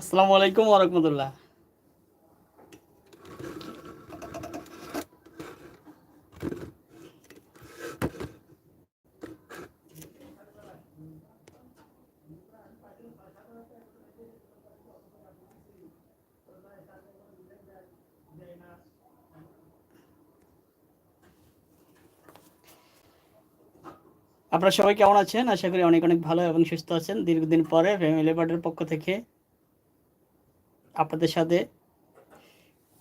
আসসালামু আলাইকুম ওরহমতুল্লাহ আপনারা সবাই কেমন আছেন? আশা করি অনেক অনেক ভালো এবং সুস্থ আছেন। দীর্ঘদিন পরে ফ্যামিলি পার্টের পক্ষ থেকে আপনাদের সাথে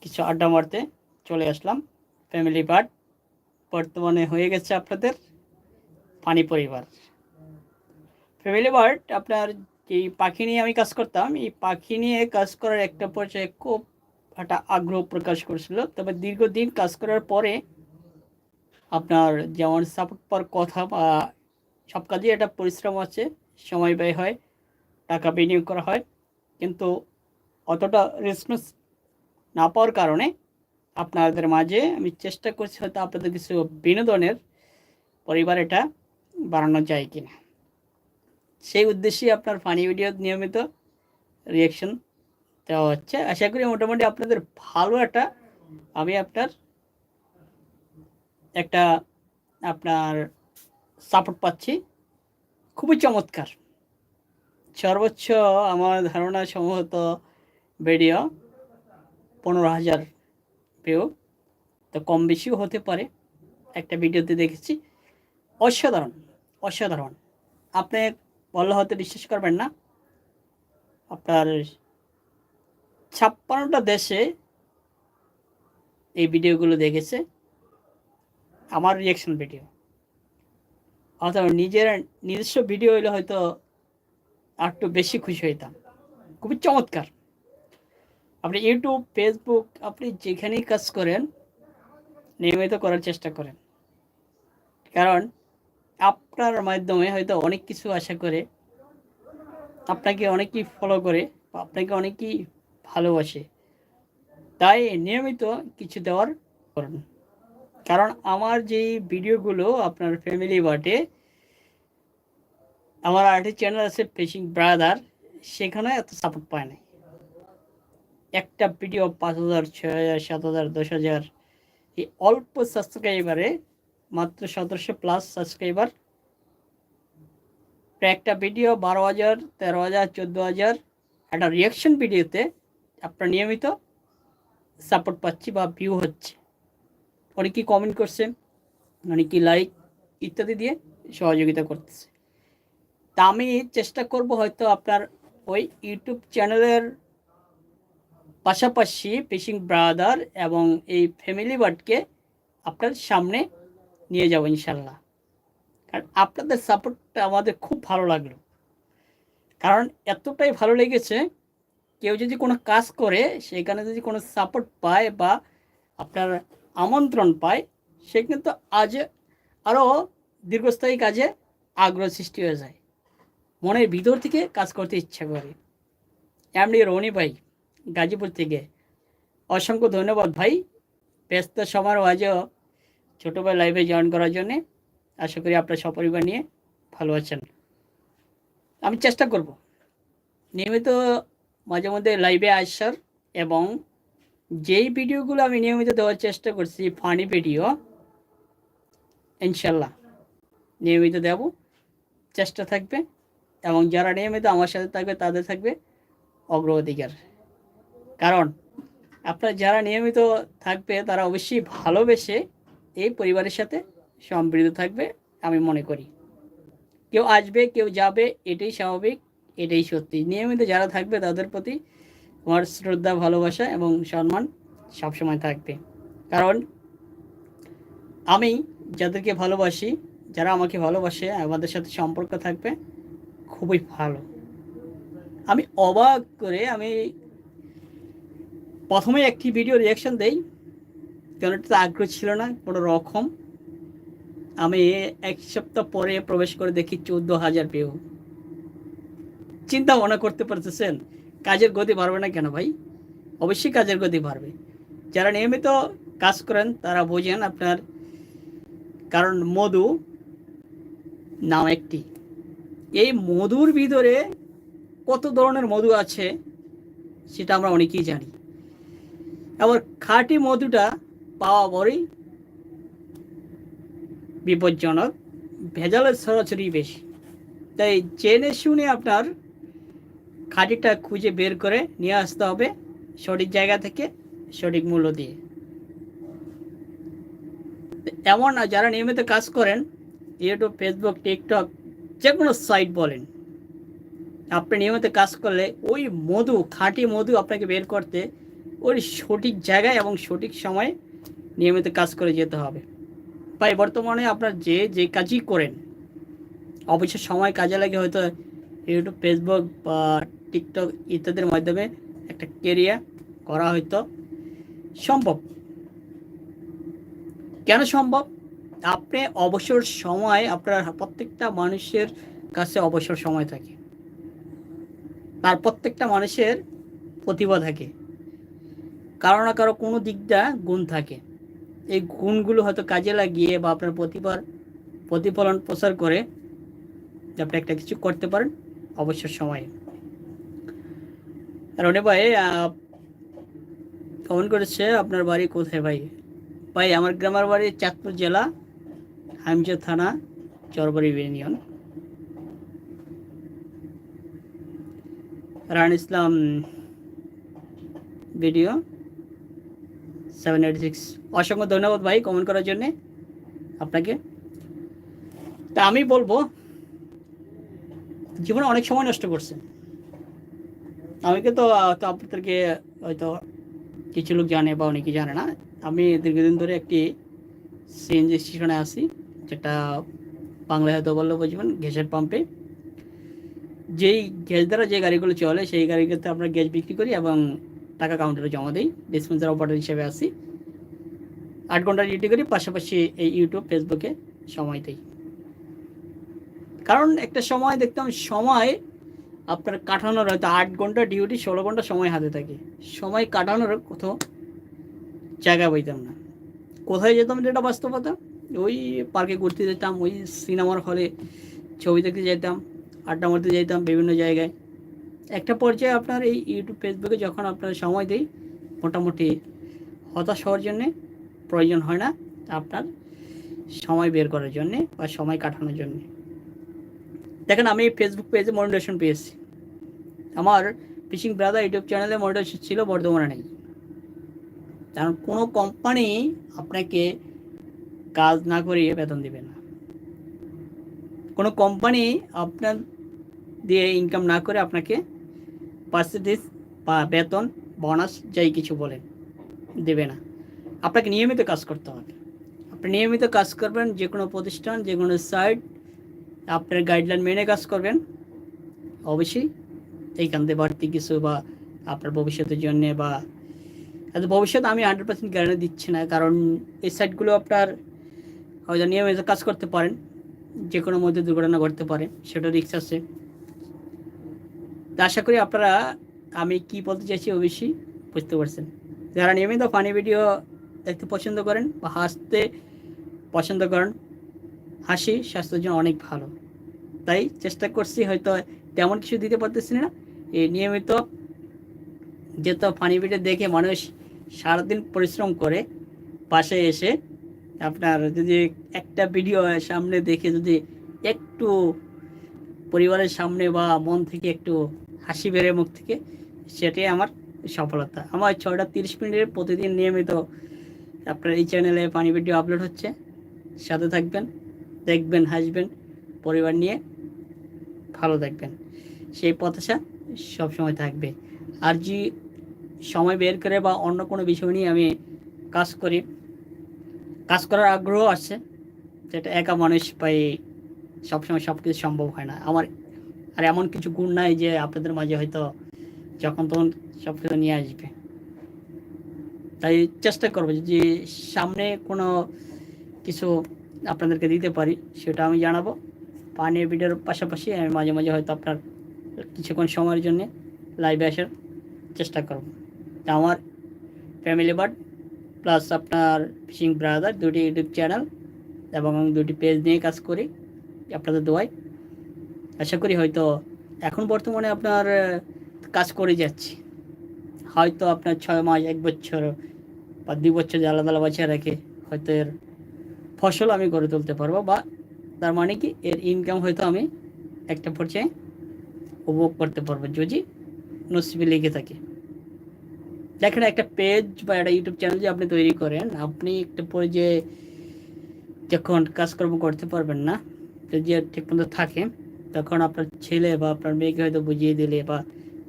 কিছু আড্ডা মারতে চলে আসলাম। ফ্যামিলি পার্ট বর্তমানে হয়ে গেছে আপনাদের পানি পরিবার। ফ্যামিলি পার্ট আপনার এই পাখি নিয়ে আমি কাজ করতাম, এই পাখি নিয়ে কাজ করার একটা পর্যায়ে খুব একটা আগ্রহ প্রকাশ করেছিল। তবে দীর্ঘদিন কাজ করার পরে আপনার যেমন সাপোর্ট পাওয়ার কথা বা সব কাজেই একটা পরিশ্রম আছে, সময় ব্যয় হয়, টাকা বিনিয়োগ করা হয়। কিন্তু অতটা রেসপন্স না পাওয়ার কারণে আপনাদের মাঝে আমি চেষ্টা করছি হয়তো আপনাদের কিছু বিনোদনের পরিবার এটা বাড়ানো যায় কিনা। সেই উদ্দেশ্যে আপনার ফানি ভিডিও নিয়মিত রিয়াকশন দেওয়া হচ্ছে। আশা করি মোটামুটি আপনাদের ভালো একটা আমি আপনার একটা আপনার সাপোর্ট পাচ্ছি। খুবই চমৎকার। সর্বোচ্চ আমার ধারণা সম্ভবত ভিডিও পনেরো হাজার পেও তো কম বেশিও হতে পারে। একটা ভিডিওতে দেখেছি। অসাধারণ অসাধারণ। আপনি বললে হয়তো বিশ্বাস করবেন না। আপনার ছাপ্পান্নটা দেশে এই ভিডিওগুলো দেখেছে। আমার রিয়াকশন ভিডিও অথবা নিজের নিজস্ব ভিডিও হইলে হয়তো আর একটু বেশি খুশি হইতাম। খুবই চমৎকার। আপনি ইউটিউব ফেসবুক আপনি যেখানেই কাজ করেন, নিয়মিত করার চেষ্টা করেন। কারণ, আপনার মাধ্যমে হয়তো অনেক কিছু আশা করে, আপনাকে অনেকেই ফলো করে আপনাকে অনেকেই ভালোবাসে। তাই নিয়মিত কিছু দেওয়ার করুন। কারণ, আমার যেই ভিডিওগুলো আপনার ফ্যামিলি বাটে, আমার আরেকটি চ্যানেল আছে ফিশিং ব্রাদার সেখানে এত সাপোর্ট পায় নাই। একটা ভিডিও পাঁচ হাজার, ছয় হাজার, সাত হাজার, দশ হাজার, এই অল্প সাবস্ক্রাইবারে মাত্র সতেরোশো প্লাস সাবস্ক্রাইবার একটা ভিডিও বারো হাজার, তেরো হাজার, চোদ্দ হাজার, একটা রিয়াকশন ভিডিওতে আপনার নিয়মিত সাপোর্ট পাচ্ছি বা ভিউ হচ্ছে। অনেকেই কমেন্ট করছে অনেকেই লাইক ইত্যাদি দিয়ে সহযোগিতা করতেছে। তা আমি চেষ্টা করব হয়তো আপনার ওই ইউটিউব চ্যানেলের পাশাপাশি ফিশিং ব্রাদার এবং এই ফ্যামিলি বার্ডকে আপনার সামনে নিয়ে যাব ইনশাল্লাহ। কারণ আপনাদের সাপোর্টটা আমাদের খুব ভালো লাগল। কারণ এতটাই ভালো লেগেছে, কেউ যদি কোনো কাজ করে, সেখানে যদি কোনো সাপোর্ট পায় বা আপনার আমন্ত্রণ পায়, সে কিন্তু আজ আরও দীর্ঘস্থায়ী কাজে আগ্রহ সৃষ্টি হয়ে যায়। মনের ভিতর থেকে কাজ করতে ইচ্ছা করে। এমনি রনি ভাই গাজীপুর থেকে। অসংখ্য ধন্যবাদ ভাই। ব্যস্ত সময়ের মাঝেও ছোটো ভাই লাইভে জয়েন করার জন্যে। আশা করি আপনার সপরিবার নিয়ে ভালো আছেন। আমি চেষ্টা করব। নিয়মিত মাঝে মধ্যে লাইভে আসার এবং যেই ভিডিওগুলো আমি নিয়মিত দেওয়ার চেষ্টা করছি ফানি ভিডিও ইনশাল্লাহ নিয়মিত দেব। চেষ্টা থাকবে এবং যারা নিয়মিত আমার সাথে থাকবে, তাদের থাকবে অগ্রাধিকার। কারণ আপনার যারা নিয়মিত থাকবে, তারা অবশ্যই ভালোবেসে এই পরিবারের সাথে সম্পৃক্ত থাকবে আমি মনে করি। কেউ আসবে, কেউ যাবে, এটাই স্বাভাবিক, এটাই সত্যি। নিয়মিত যারা থাকবে, তাদের প্রতি আমার শ্রদ্ধা, ভালোবাসা এবং সম্মান সবসময় থাকবে। কারণ আমি যাদেরকে ভালোবাসি, যারা আমাকে ভালোবাসে, আমাদের সাথে সম্পর্ক থাকবে, খুবই ভালো। আমি অবাক করে আমি প্রথমে একটি ভিডিও রিয়াকশন দেই। কারণ এটা আগ্রহ ছিল না, কোনো রকম। আমি এক সপ্তাহ পরে প্রবেশ করে দেখি চোদ্দ হাজার পেও চিন্তা মনে করতে পারতেছেন, কাজের গতি বাড়বে না কেন ভাই? অবশ্যই কাজের গতি বাড়বে। যারা নিয়মিত কাজ করেন, তারা বোঝেন আপনার কারণ মধু নাম একটি। এই মধুর ভিতরে কত ধরনের মধু আছে, সেটা আমরা অনেকেই জানি। আবার খাঁটি মধুটা পাওয়া বড়ই বিপজ্জনক। ভেজালের সরাসরি বেশি। তাই জেনে শুনে আপনার খাঁটিটা খুঁজে বের করে নিয়ে আসতে হবে সঠিক জায়গা থেকে, সঠিক মূল্য দিয়ে। এমন যারা নিয়মিত কাজ করেন, ইউটিউব, ফেসবুক, টিকটক যে কোনো সাইট বলেন, আপনি নিয়মিত কাজ করলে ওই মধু, খাঁটি মধু আপনাকে বের করতে ওই সঠিক জায়গায় এবং সঠিক সময়ে নিয়মিত কাজ করে যেতে হবে। তাই বর্তমানে আপনার যে যে কাজই করেন অবশ্যই সময় কাজে লাগে হয়তো ইউটিউব ফেসবুক বা টিকটক ইত্যাদির মাধ্যমে একটা কেরিয়ার করা হয়তো সম্ভব। কেন সম্ভব? আপনি অবসর সময় আপনার প্রত্যেকটা মানুষের কাছে অবসর সময় থাকে। তার প্রত্যেকটা মানুষের প্রতিভা থাকে। কারও না কারও কোনো দিকটা গুণ থাকে। এই গুণগুলো হয়তো কাজে লাগিয়ে বা আপনার প্রতিভার প্রতিফলন প্রচার করে আপনি একটা কিছু করতে পারেন অবসর সময়ে। আর রনে ভাই কমেন্ট করেছে, আপনার বাড়ি কোথায় ভাই? ভাই, আমার গ্রামের বাড়ি চাঁদপুর জেলা হামজা থানা, চরবাড়ি union. Run Islam, video. Seven eight six অসংখ্য ধন্যবাদ ভাই কমেন্ট করার জন্যে। আপনাকে। তা আমি বলব, জীবনে অনেক সময় নষ্ট করছেন আমাকে তো তো আপনাদেরকে হয়তো কিছু লোক জানে বা অনেকে জানে না। আমি দীর্ঘদিন ধরে একটি সিএনজি স্টেশনে আসি যেটা বাংলায় হয়তো বললে বুঝবেন গ্যাসের পাম্পে। যেই গ্যাস দ্বারা যে গাড়িগুলো চলে, সেই গাড়িগুলোতে আমরা গ্যাস বিক্রি করি এবং টাকা কাউন্টারে জমা দিই। ডিসপেন্সার অপারেটর হিসেবে আসি আট ঘণ্টা ডিউটি করি, পাশাপাশি এই ইউটিউব ফেসবুকে সময় দিই। কারণ একটা সময়, দেখতাম সময় আপনার কাটানোর হয়তো আট ঘণ্টা ডিউটি ষোলো ঘণ্টা সময় হাতে থাকে। সময় কাটানোর কোথাও জায়গা পাইতাম না। কোথায় যেতাম যেটা বাস্তবতা? ওই পার্কে ঘুরতে যেতাম, ওই সিনেমার হলে ছবি দেখতে যেতাম, আড্ডা মারতে যেতাম বিভিন্ন জায়গায়। একটা পর্যায়ে আপনার এই ইউটিউব ফেসবুকে যখন আপনার সময় দিই, মোটামুটি হতাশ হওয়ার জন্যে প্রয়োজন হয় না আপনার সময় বের করার জন্যে বা সময় কাটানোর জন্যে। দেখেন, আমি ফেসবুক পেজে মনিটেশন পেয়েছি। আমার ফিশিং ব্রাদার ইউটিউব চ্যানেলে মনিটেশন ছিল বর্ধমানে নেই। কারণ কোনো কোম্পানি আপনাকে কাজ না করিয়ে বেতন দিবে না। কোনো কোম্পানি আপনার দিয়ে ইনকাম না করে আপনাকে পার্সেন্টেজ বা বেতন, বোনাস, যাই কিছু বলেন, দেবে না। আপনাকে নিয়মিত কাজ করতে হবে। আপনি নিয়মিত কাজ করবেন যে কোনো প্রতিষ্ঠান, যে কোনো সাইট, আপনার গাইডলাইন মেনে কাজ করবেন। অবশ্যই এইখান থেকে বাড়তি কিছু বা আপনার ভবিষ্যতের জন্যে বা ভবিষ্যৎ আমি হান্ড্রেড পার্সেন্ট গ্যারান্টি দিচ্ছি না, কারণ এই সাইটগুলো আপনার হয়তো নিয়মিত কাজ করতে পারেন, যে কোনো মধ্যে দুর্ঘটনা ঘটতে পারে সেটা রিক্স আছে। তা আশা করি আপনারা আমি কি বলতে চাইছি অবশ্যই বুঝতে পারছেন। যারা নিয়মিত ফানি ভিডিও দেখতে পছন্দ করেন বা হাসতে পছন্দ করেন, হাসি স্বাস্থ্যের জন্য অনেক ভালো। তাই চেষ্টা করছি হয়তো তেমন কিছু দিতে পারতেছি না। এই নিয়মিত যেহেতু ফানি ভিডিও দেখে মানুষ সারাদিন পরিশ্রম করে পাশে এসে আপনার যদি একটা ভিডিও সামনে দেখে যদি একটু পরিবারের সামনে বা মন থেকে একটু হাসি বেড়ে মুখ থেকে, সেটাই আমার সফলতা। আমার ছয়টা তিরিশ মিনিটের প্রতিদিন নিয়মিত আপনার এই চ্যানেলে পানি ভিডিও আপলোড হচ্ছে। সাথে থাকবেন, দেখবেন, হাসবেন, পরিবার নিয়ে ভালো থাকবেন। সেই প্রত্যাশা সবসময় থাকবে। আর যে সময় বের করে বা অন্য কোনো বিষয় নিয়ে আমি কাজ করি, কাজ করার আগ্রহ আছে, যেটা একা মানুষ পাই সবসময় সব কিছু সম্ভব হয় না। আমার আর এমন কিছু গুণ নাই যে আপনাদের মাঝে হয়তো যখন তখন সব কিছু নিয়ে আসবে। তাই চেষ্টা করব যে সামনে কোনো কিছু আপনাদেরকে দিতে পারি, সেটা আমি জানাব। পানীয় ভিডিওর পাশাপাশি আমি মাঝে মাঝে হয়তো আপনার কিছুক্ষণ সময়ের জন্য লাইভে আসার চেষ্টা করব। আমার ফ্যামিলি বার্ড প্লাস আপনার ফিশিং ব্রাদার দুটি ইউটিউব চ্যানেল এবং দুটি পেজ নিয়ে কাজ করি। আপনাদের দোয়াই আশা করি হয়তো এখন বর্তমানে আপনার কাজ করে যাচ্ছি। হয়তো আপনার ছয় মাস, এক বছর বা দুই বছর আলাদা আলাদা বাঁচিয়ে রেখে হয়তো এর ফসল আমি গড়ে তুলতে পারব বা তার মানে কি এর ইনকাম হয়তো আমি একটা পর্যায়ে উপভোগ করতে পারব যদি নসিবে লেগে থাকে। দেখেন একটা পেজ বা একটা ইউটিউব চ্যানেল যে আপনি তৈরি করেন, আপনি একটা পর্যায়ে যখন কাজকর্ম করতে পারবেন না, যদি ঠিক মতো থাকে তখন আপনার ছেলে বা আপনার মেয়েকে হয়তো বুঝিয়ে দিলে বা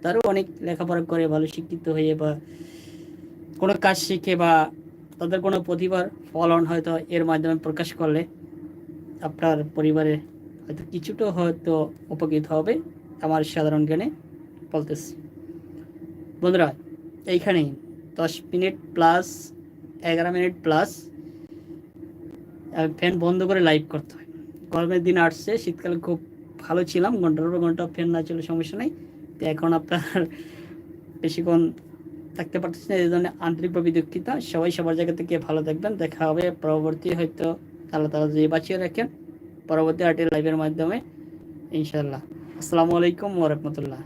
তারও অনেক লেখাপড়া করে, ভালো শিক্ষিত হয়ে বা কোনো কাজ শিখে বা তাদের কোনো প্রতিভার ফলন হয়তো এর মাধ্যমে প্রকাশ করলে আপনার পরিবারে হয়তো কিছুটা হয়তো উপকৃত হবে আমার সাধারণ জ্ঞানে বলতেছি। বন্ধুরা এইখানেই দশ মিনিট প্লাস এগারো মিনিট প্লাস ফ্যান বন্ধ করে লাইভ করতে হয়। গরমের দিন আসছে, শীতকালে খুব ভালো ছিলাম, ঘণ্টার পর ঘণ্টা ফ্যান না চলে সমস্যা নেই। তো এখন আপনার বেশিক্ষণ থাকতে পারতেছি না, এই জন্য আন্তরিকভাবে দুঃখিত। সবাই সবার জায়গা থেকে ভালো থাকবেন। দেখা হবে পরবর্তী হয়তো তারা তারা যে বাঁচিয়ে রাখেন। পরবর্তী আর্টের লাইভের মাধ্যমে ইনশাল্লাহ আসসালামু আলাইকুম ওরহমতুল্লাহ